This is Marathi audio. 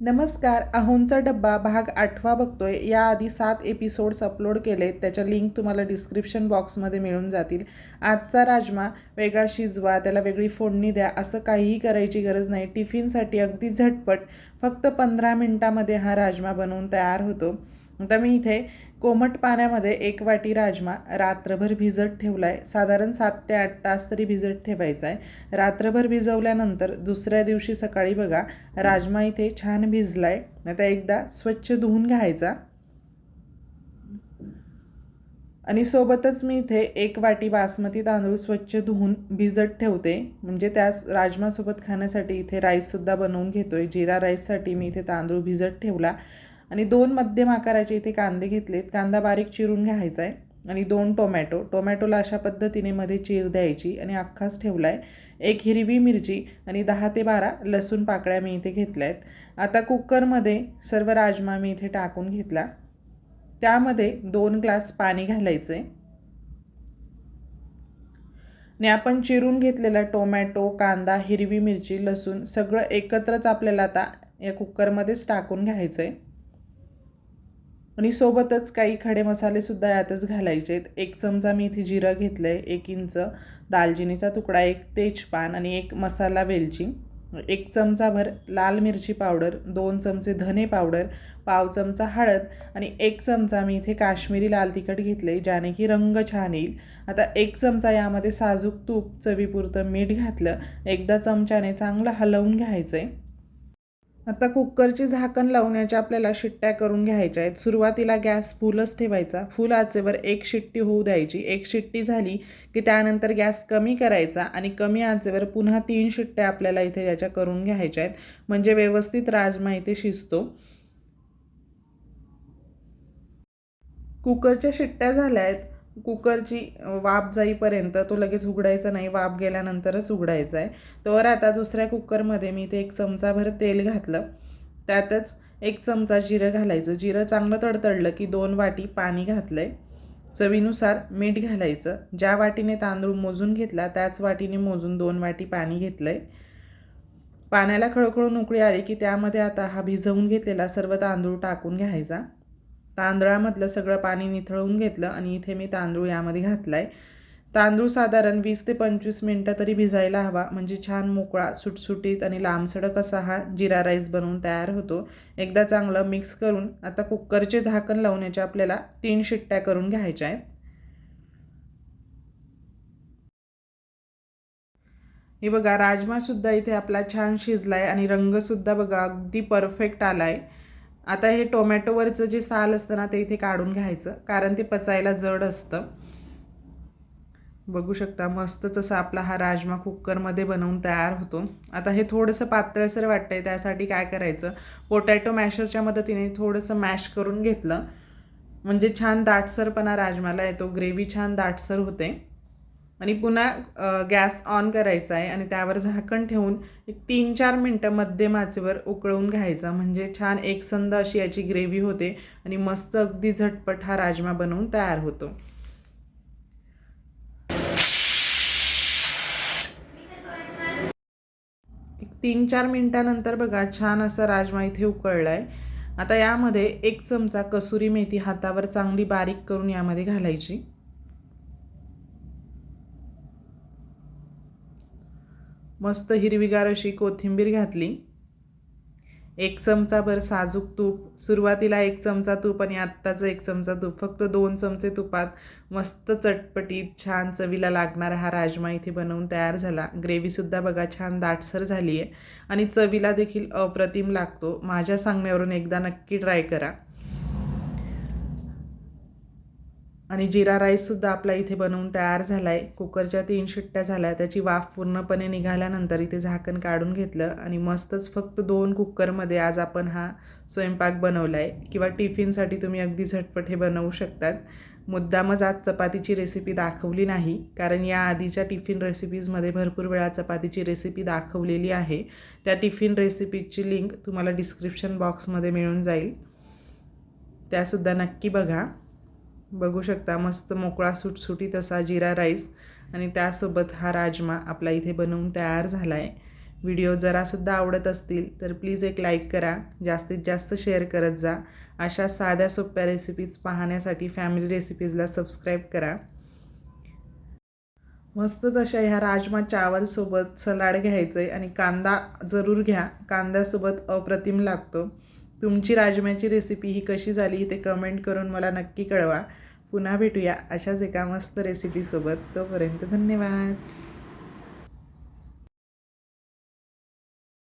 नमस्कार अहोंचा डब्बा भाग आठवा बघतोय. याआधी सात एपिसोड्स अपलोड केलेत. त्याच्या लिंक तुम्हाला डिस्क्रिप्शन बॉक्समध्ये मिळून जातील. आजचा राजमा वेगळा शिजवा त्याला वेगळी फोडणी द्या असं काहीही करायची गरज नाही. टिफिनसाठी अगदी झटपट फक्त पंधरा मिनटामध्ये हा राजमा बनवून तयार होतो. आता मी इथे कोमट पाण्यामध्ये एक वाटी राजमा रात्रभर भिजत ठेवला आहे साधारण सात ते आठ तास तरी भिजत ठेवायचा आहे रात्रभर भिजवल्यानंतर दुसऱ्या दिवशी सकाळी बघा राजमा इथे छान भिजला आहे आता एकदा स्वच्छ धुवून घ्यायचा. आणि सोबतच मी इथे एक वाटी बासमती तांदूळ स्वच्छ धुवून भिजत ठेवते. म्हणजे त्यास राजमासोबत खाण्यासाठी इथे राईससुद्धा बनवून घेतो आहे जिरा राईससाठी मी इथे तांदूळ भिजत ठेवला. आणि दोन मध्यम आकाराचे इथे कांदे घेतलेत. कांदा बारीक चिरून घ्यायचा आहे आणि दोन टोमॅटो. टोमॅटोला अशा पद्धतीने मध्ये चीर द्यायची आणि अख्खाच ठेवला आहे एक हिरवी मिरची आणि दहा ते बारा लसूण पाकळ्या मी इथे घेतल्या आहेत आता कुकरमध्ये सर्व राजमा मी इथे टाकून घेतला. त्यामध्ये दोन ग्लास पाणी घालायचं आहे आणि आपण चिरून घेतलेला टोमॅटो कांदा हिरवी मिरची लसूण सगळं एकत्रच आपल्याला आता या कुकरमध्येच टाकून घ्यायचं आहे आणि सोबतच काही खडे मसालेसुद्धा यातच घालायचे आहेत. एक चमचा मी इथे जिरं घेतलं आहे एक इंच दालचिनीचा तुकडा एक तेजपान आणि एक मसाला वेलची. एक चमचाभर लाल मिरची पावडर दोन चमचे धने पावडर पाव चमचा हळद आणि एक चमचा मी इथे काश्मीरी लाल तिखट घेतले ज्याने की रंग छान येईल. आता एक चमचा यामध्ये साजूक तूप चवीपुरतं मीठ घातलं एकदा चमच्याने चांगलं हलवून घ्यायचं आहे आता कुकरची झाकण लावण्याच्या आपल्याला शिट्ट्या करून घ्यायच्या आहेत. सुरुवातीला गॅस फुलच ठेवायचा. फुल आचेवर एक शिट्टी होऊ द्यायची. एक शिट्टी झाली की त्यानंतर गॅस कमी करायचा आणि कमी आचेवर पुन्हा तीन शिट्ट्या आपल्याला इथे याच्या करून घ्यायच्या आहेत. म्हणजे व्यवस्थित राजमा इथे शिजतो. कुकरच्या शिट्ट्या झाल्या आहेत. कुकरची वाफ जाईपर्यंत तो लगेच उघडायचा नाही वाफ गेल्यानंतरच उघडायचा आहे. तर आता दुसऱ्या कुकरमध्ये मी ते एक चमचाभर तेल घातलं. त्यातच एक चमचा जिरं घालायचं. जिरं चांगलं तडतडलं की दोन वाटी पाणी घातलं आहे चवीनुसार मीठ घालायचं. ज्या वाटीने तांदूळ मोजून घेतला त्याच वाटीने मोजून दोन वाटी पाणी घेतलं आहे पाण्याला खळखळून उकळी आली की त्यामध्ये आता हा भिजवून घेतलेला सर्व तांदूळ टाकून घ्यायचा. तांदळामधलं सगळं पाणी निथळून घेतलं आणि इथे मी तांदूळ यामध्ये घातला आहे तांदूळ साधारण वीस ते पंचवीस मिनटं तरी भिजायला हवा. म्हणजे छान मोकळा सुटसुटीत आणि लांबसडक असा हा जिरा राईस बनवून तयार होतो. एकदा चांगलं मिक्स करून आता कुकरचे झाकण लावण्याच्या आपल्याला तीन शिट्ट्या करून घ्यायच्या आहेत. हे बघा राजमासुद्धा इथे आपला छान शिजला आहे आणि रंगसुद्धा बघा अगदी परफेक्ट आला आहे आता हे टोमॅटोवरचं जे साल असतं ना ते इथे काढून घ्यायचं कारण ते पचायला जड असतं. बघू शकता मस्तच असं आपला हा राजमा कुकरमध्ये बनवून तयार होतो. आता हे थोडंसं पातळसर वाटतं आहे त्यासाठी काय करायचं? पोटॅटो मॅशरच्या मदतीने थोडंसं मॅश करून घेतलं. म्हणजे छान दाटसरपणा राजमाला येतो. ग्रेव्ही छान दाटसर होते. आणि पुन्हा गॅस ऑन करायचा आहे आणि त्यावर झाकण ठेवून एक तीन चार मिनटं मध्यम आचेवर उकळून घ्यायचा. म्हणजे छान एकसंद अशी याची ग्रेव्ही होते आणि मस्त अगदी झटपट हा राजमा बनवून तयार होतो. एक तीन चार मिनटानंतर बघा छान असा राजमा इथे उकळला आहे आता यामध्ये एक चमचा कसुरी मेथी हातावर चांगली बारीक करून यामध्ये घालायची. मस्त हिरवीगार अशी कोथिंबीर घातली. एक चमचाभर साजूक तूप. सुरुवातीला एक चमचा तूप आणि आत्ताचं एक चमचा तूप. फक्त दोन चमचे तुपात मस्त चटपटीत छान चवीला लागणारा हा राजमा इथे बनवून तयार झाला. ग्रेव्हीसुद्धा बघा छान दाटसर झाली आहे आणि चवीला देखील अप्रतिम लागतो. माझ्या सांगण्यावरून एकदा नक्की ट्राय करा. आणि जिरा राईससुद्धा आपला इथे बनवून तयार झाला आहे कुकरच्या तीन शिट्ट्या झाल्या. त्याची वाफ पूर्णपणे निघाल्यानंतर इथे झाकण काढून घेतलं आणि मस्तच फक्त दोन कुकरमध्ये आज आपण हा स्वयंपाक बनवला आहे किंवा टिफिनसाठी तुम्ही अगदी झटपट हे बनवू शकतात. मुद्दामच आज चपातीची रेसिपी दाखवली नाही. कारण या आधीच्या टिफिन रेसिपीजमध्ये भरपूर वेळा चपातीची रेसिपी दाखवलेली आहे. त्या टिफिन रेसिपीची लिंक तुम्हाला डिस्क्रिप्शन बॉक्समध्ये मिळून जाईल. त्यासुद्धा नक्की बघा. बघू शकता मस्त मोकळा सुटसुटीत असा जिरा राईस आणि त्यासोबत हा राजमा आपला इथे बनवून तयार झाला आहे व्हिडिओ जरासुद्धा आवडत असतील तर प्लीज एक लाईक करा जास्तीत जास्त शेअर करत जा. अशा साध्या सोप्या रेसिपीज पाहण्यासाठी फॅमिली रेसिपीजला सबस्क्राईब करा. मस्तच अशा ह्या राजमा चावलसोबत सलाड घ्यायचं आहे आणि कांदा जरूर घ्या. कांद्यासोबत अप्रतिम लागतो. तुमची राजम्याची रेसिपी ही कशी झाली ते कमेंट करून मला नक्की कळवा. पुन्हा भेटूया अशाच एका मस्त रेसिपीसोबत तोपर्यंत धन्यवाद.